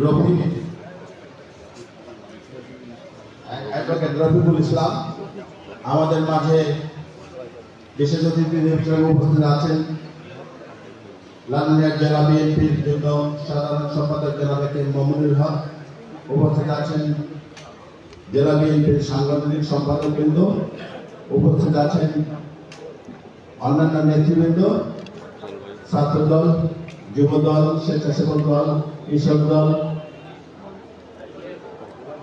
Rafiq advocate Rafiqul Islam, আমাদের মাঝে বিশেষ অতিথি উপস্থিত আছেন। লালমিয়া জেলা বিএনপির যুগ্ম সাধারণ সম্পাদক জেলা থেকে মমনুল হক উপস্থিত আছেন। জেলা বিএনপির সাংগঠনিক সম্পাদক বৃন্দ উপস্থিত আছেন। অন্যান্য নেতৃবৃন্দ ছাত্র দল যুব দল স্বেচ্ছাসেবক দল কৃষক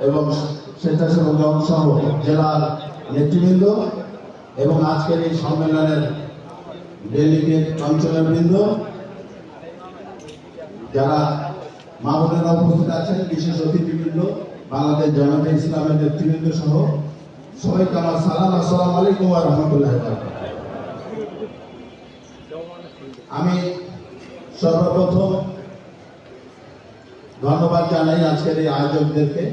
এবং স্বেচ্ছাসেবক সহ জেলার নেতৃবৃন্দ এবং আজকের এই সম্মেলনের ডেলিগেট অঞ্চলের বৃন্দ, যারা মা বোনেরা উপস্থিত আছেন, বিশেষ অতিথিবৃন্দ, বাংলাদেশ জামাতে ইসলামের নেতৃবৃন্দ সহ সবাইকে আমার সালাম, আসসালামু আলাইকুম ওয়া রাহমাতুল্লাহি। আমি সর্বপ্রথম ধন্যবাদ জানাই আজকের এই আয়োজকদেরকে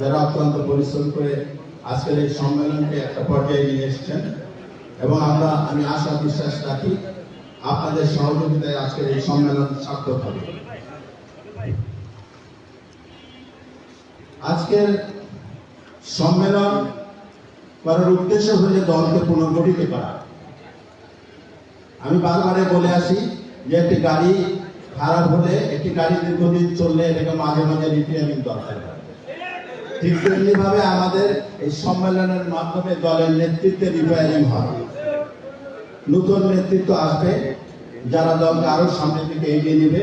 যারা অত্যন্ত পরিশ্রম করে আজকের এই সম্মেলনকে একটা পর্যায়ে নিয়ে এসেছেন। এবং আমরা, আমি আশা বিশ্বাস রাখি আপনাদের সহযোগিতায় আজকের এই সম্মেলন সার্থক হবে। আজকের সম্মেলন করার উদ্দেশ্য হচ্ছে দলকে পুনর্গঠিত করা। আমি বারবারে বলে আসি যে একটি গাড়ি খারাপ হলে একটি গাড়ি দীর্ঘদিন চললে এটাকে মাঝে মাঝে রিপেয়ারিং দরকার। ঠিক তেমনি ভাবে আমাদের এই সম্মেলনের মাধ্যমে দলের নেতৃত্বে রিপেয়ারিং হয়। নতুন নেতৃত্ব আসবে, যারা দলকে আরও সামনের দিকে এগিয়ে নেবে,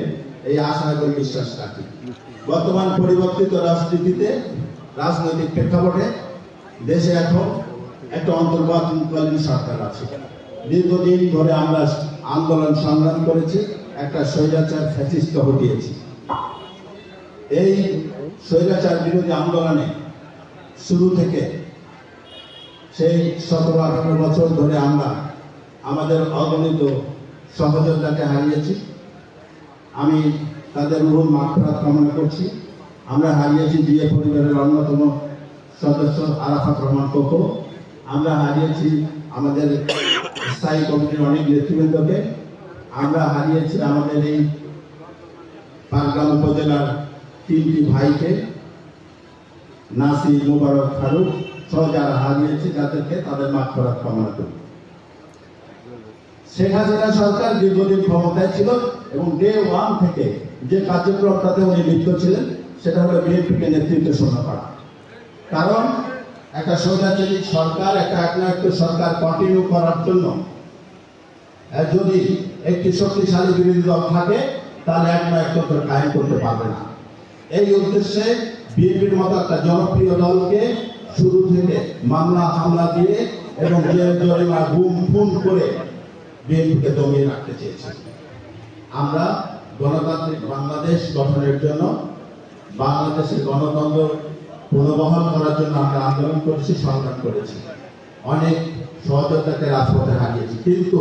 এই আশা এবং বিশ্বাস রাখি। বর্তমান পরিবর্তিত রাজনীতিতে, রাজনৈতিক প্রেক্ষাপটে, দেশে এখন একটা অন্তর্বর্তীকালীন সরকার আছে। দীর্ঘদিন ধরে আমরা আন্দোলন সংগ্রাম করেছি। একটা স্বৈরাচার ফ্যাসিস্ট হটিয়েছি। এই স্বৈরাচার বিরোধী আন্দোলনে শুরু থেকে সেই সতেরো আঠারো বছর ধরে আমরা আমাদের অগণিত সহযোদ্ধাকে হারিয়েছি। আমি তাদের রুহ মাত্রাত কামনা করছি। আমরা হারিয়েছি বিয়ে পরিবারের অন্যতম সদস্য আরাফাত রহমান কোকো। আমরা হারিয়েছি আমাদের স্থায়ী কমিটির অনেক নেতৃবৃন্দকে। আমরা হারিয়েছি আমাদের এই পাটগ্রাম উপজেলার তিনটি ভাইকে, নাসির মুবারক ফারুক সহ যারা হারিয়েছে যাদেরকে তাদের মাঠ করার কামনা করি। শেখ হাসিনা সরকার দীর্ঘদিন ক্ষমতায় ছিল এবং ডে ওয়ান থেকে যে কার্যক্রমটাতে উনি লিপ্ত ছিলেন, সেটা হলো বিএনপিকে নেতৃত্ব শোনা করা কারণ একটা স্বৈরাচারী সরকার, একটা একনায়ক সরকার কন্টিনিউ করার জন্য, যদি একটি শক্তিশালী বিরোধী দল থাকে তাহলে একনায়কত্ব কায়েম করতে পারবে না। এই উদ্দেশ্যে বিএনপির মতো একটা জনপ্রিয় দলকে শুরু থেকে মামলা, হামলা দিয়ে এবং জেল জরিমা গুম, খুন করে বিএনপিকে দমিয়ে রাখতে চেয়েছে। আমরা গণতান্ত্রিক বাংলাদেশ গঠনের জন্য, বাংলাদেশের গণতন্ত্র পুনর্বহাল করার জন্য আমরা আন্দোলন করেছি, সংগ্রাম করেছি। অনেক সহযোদ্ধাকে রাজপথে হারিয়েছি, কিন্তু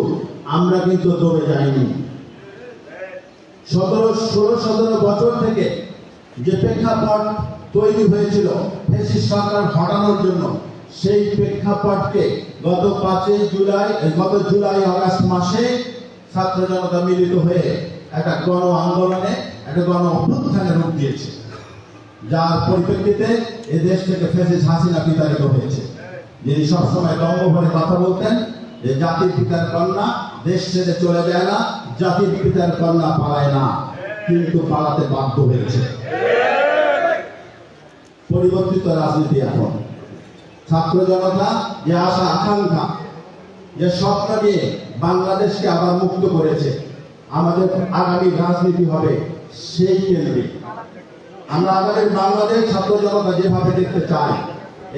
আমরা কিন্তু দমে যাইনি। সতেরো, ষোলো, সতেরো বছর থেকে যে প্রেক্ষাপট তৈরি হয়েছিল ফেসিস সরকার হটানোর জন্য, সেই প্রেক্ষাপটকে গত পাঁচই জুলাই গত জুলাই, আগস্ট মাসে ছাত্র জনতা মিলিত হয়ে একটা গণ আন্দোলনে, একটা গণ অভ্যুত্থানের রূপ দিয়েছে। যার পরিপ্রেক্ষিতে এ দেশ থেকে ফেসিস হাসিনা বিতাড়িত হয়েছে। যিনি সবসময় দম্ভ ভরে কথা বলতেন যে জাতির পিতার কন্যা দেশ ছেড়ে চলে যায় না জাতির পিতার কন্যা পালায় না, কিন্তু পালাতে বাধ্য হয়েছে। পরিবর্তিত রাজনীতি এখন। ছাত্র জনতা, যে আশা, আকাঙ্ক্ষা, যে স্বপ্ন নিয়ে বাংলাদেশকে আবার মুক্ত করেছে, আমাদের আগামী রাজনীতি হবে সেই কেন্দ্রিক। আমরা আমাদের বাংলাদেশ ছাত্র জনতা যেভাবে দেখতে চাই,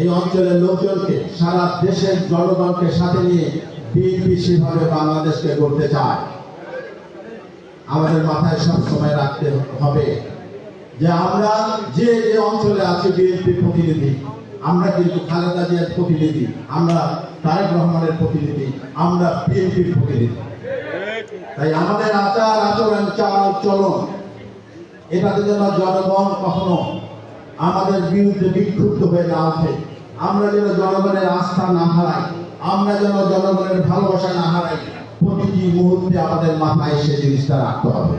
এই অঞ্চলের লোকজনকে, সারা দেশের জনগণকে সাথে নিয়ে বিএনপি বাংলাদেশকে গড়তে চায়। আমাদের মাথায় রাখতে হবে যে আমরা যে যে অঞ্চলে আছি প্রতিনিধি, আমরা কিন্তু খালেদা জিয়ার প্রতিনিধি, আমরা তারেক রহমানের প্রতিনিধি, আমরা বিএনপির প্রতিনিধি। তাই আমাদের আচার আচরণ চাল চলন, এটাতে যেন জনগণ কখনো আমাদের বিরুদ্ধে বিক্ষুব্ধ হয়ে না ওঠে, আমরা যেন জনগণের আস্থা না হারাই আমরা যেন জনগণের ভালোবাসা না হারাই, প্রতিটি মুহূর্তে আমাদের মাথায় সে জিনিসটা রাখতে হবে।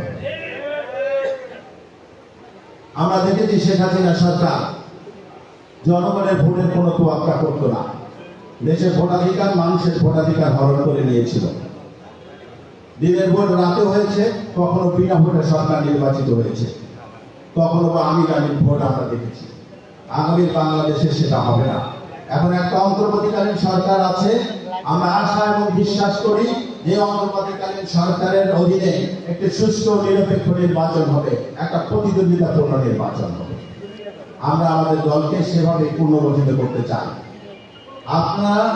আমরা দেখেছি শেখ হাসিনা সরকার জনগণের ভোটের কোনো তোয়াক্কা করতো না। দেশের ভোটাধিকার মানুষের ভোটাধিকার হরণ করে নিয়েছিল। দিনের ভোট রাতে হয়েছে, কখনো বিনা ভোটে সরকার নির্বাচিত হয়েছে। কখনো বা আমির আমির ভোট আমরা দেখেছি। আগামীর বাংলাদেশে সেটা হবে না। এখন একটা অন্তর্বর্তীকালীন সরকার আছে। আমরা আশা এবং বিশ্বাস করি যে অন্তর্বর্তীকালীন সরকারের অধীনে একটি সুষ্ঠু, নিরপেক্ষ নির্বাচন হবে, একটা প্রতিদ্বন্দ্বিতাপূর্ণ নির্বাচন হবে। আমরা আমাদের দলকে সেভাবে পুনর্গঠিত করতে চাই। আপনারা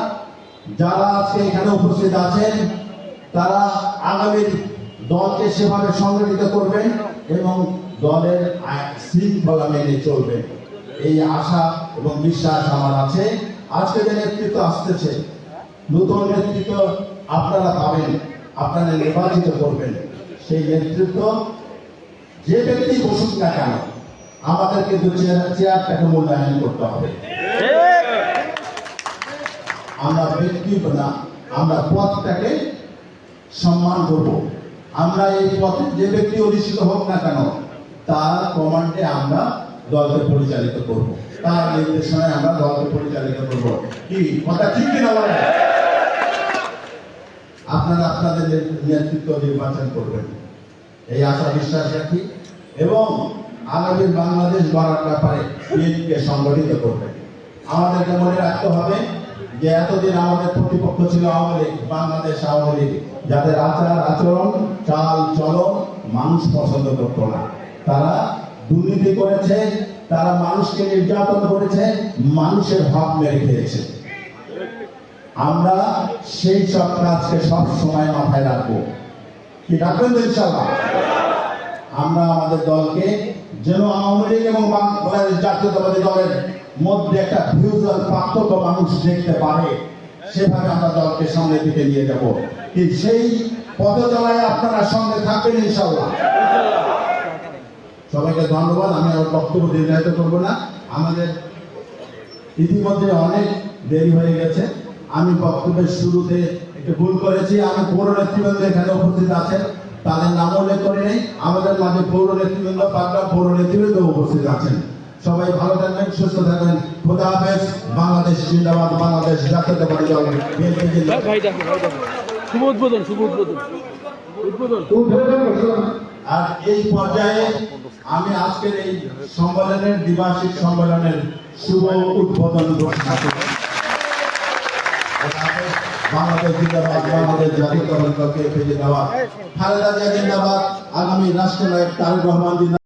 যারা আজকে এখানে উপস্থিত আছেন, তারা আগামীর দলকে সেভাবে সংগঠিত করবেন এবং দলের শৃঙ্খলা মেনে চলবেন। এই আশা এবং বিশ্বাস আমার আছে। আজকে যে নেতৃত্ব আসতেছে, নতুন নেতৃত্ব আপনারা পাবেন, আপনারা নির্বাচিত করবেন। সেই নেতৃত্ব যে ব্যক্তি বসুক না কেন আমাদের কিন্তু চেয়ার- চেয়ারটাকে মূল্যায়ন করতে হবে। আমরা ব্যক্তি না, আমরা পথটাকে সম্মান করব। আমরা এই পথে যে ব্যক্তি অধিষ্ঠিত হোক না কেন, তার কমান্ডে আমরা দলকে পরিচালিত করব। তার নির্দেশনায় আমরা দলকে পরিচালিত করব। কি? কথা ঠিক কিনা বলেন? আপনারা আপনাদের নেতৃত্ব নির্বাচন করবেন। এই আশা বিশ্বাস রাখি। এবং আগামী বাংলাদেশ গড়ার ব্যাপারে বিএনপিকে সংগঠিত করবেন। আমাদেরকে মনে রাখতে হবে যে এতদিন আমাদের প্রতিপক্ষ ছিল আওয়ামী লীগ, বাংলাদেশ আওয়ামী লীগ, যাদের আচার আচরণ চাল চলন মানুষ পছন্দ করতো না। তারা দুর্নীতি করেছে, তারা মানুষকে নির্যাতন করেছে, মানুষের ভাব মেরে খেয়েছে। আমরা সেই সব কাজকে সব সময় মাথায় রাখব। কি রাখবেন ইনশাল্লাহ আমরা আমাদের দলকে যেন আওয়ামী লীগ এবং বাংলাদেশ জাতীয়তাবাদী দলের মধ্যে একটা ফিউজাল পার্থক্য মানুষ দেখতে পারে, সেভাবে আমরা দলকে সামনের দিকে নিয়ে যাব। সেই পদচলায় আপনারা সঙ্গে থাকবেন ইনশাল্লাহ সবাইকে ধন্যবাদ। আমি আমার বক্তব্য দীর্ঘায়িত করব না। আমাদের ইতিমধ্যে অনেক দেরি হয়ে গেছে। আমি বক্তব্যের শুরুতে একটু ভুল করেছি। আমি পৌর নেতৃবৃন্দ এখানে উপস্থিত আছেন। তাদের নাম উল্লেখ করে নেই। আমাদের মাঝে পৌর নেতৃবৃন্দ পাটনা পৌর নেতৃবৃন্দ উপস্থিত আছেন। সবাই ভালো থাকবেন সুস্থ থাকবেন। খোদা হাফেজ। বাংলাদেশ জিন্দাবাদ বাংলাদেশ দল শুভ উদ্বোধন শুভ উদ্বোধন। উদ্বোধন। আর এই পর্যায়ে আমি আজকের এই সম্মেলনের, দ্বিবার্ষিক সম্মেলনের শুভ উদ্বোধন ঘোষণা করি বাংলাদেশ জিন্দাবাদ, বাংলাদেশ জাতীয় দলকে ফিরে দেওয়া। খালেদা জিয়া জিন্দাবাদ, আগামী রাষ্ট্রনায়ক তারেক রহমান